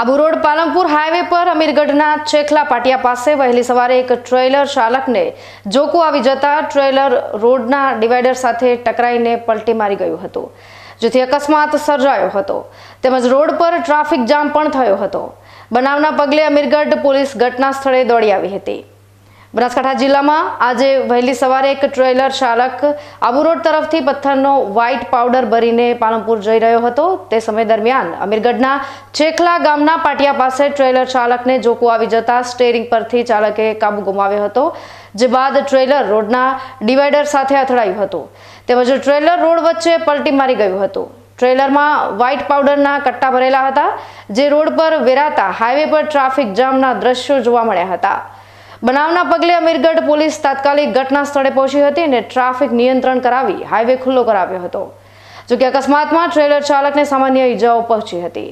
Abu road Palanpur highway પર અમીરગઢના ચેખલા પાટિયા પાસે વહેલી સવારે એક ટ્રેલર ચાલકને જોકું આવી જતા ટ્રેલર રોડના ડિવાઈડર સાથે ટકરાઈને પલટી મારી ગયું હતું, જેથી અકસ્માત સર્જાયો હતો. તેમજ રોડ પર ટ્રાફિક જામ પણ થયો હતો. બનાવના પગલે અમીરગઢ પોલીસ ઘટના સ્થળે દોડી આવી હતી. બનાસકાંઠા જિલ્લામાં આજે વહેલી સવારે એક ટ્રેલર ચાલક આબુ રોડ તરફથી પથ્થરનો વ્હાઇટ પાવડર ભરીને પાલનપુર જઈ રહ્યો હતો. તે સમય દરમિયાન અમીરગઢના ચેખલા ગામના પાટિયા પાસે ટ્રેલર ચાલકને જોકું આવી જતા સ્ટેરિંગ પરથી ચાલકે કાબુ ગુમાવ્યો હતો, જે બાદ ટ્રેલર રોડના ડિવાઈડર સાથે અથડાયું હતું. તેમજ ટ્રેલર રોડ વચ્ચે પલટી મારી ગયું હતું. ટ્રેલરમાં વ્હાઇટ પાવડરના કટ્ટા ભરેલા હતા, જે રોડ પર વેરાતા હાઈવે પર ટ્રાફિક જામના દ્રશ્યો જોવા મળ્યા હતા. બનાવના પગલે અમીરગઢ પોલીસ તાત્કાલિક ઘટના સ્થળે પહોંચી હતી અને ટ્રાફિક નિયંત્રણ કરાવી હાઈવે ખુલ્લો કરાવ્યો હતો. જોકે અકસ્માતમાં ટ્રેલર ચાલકને સામાન્ય ઈજાઓ પહોંચી હતી.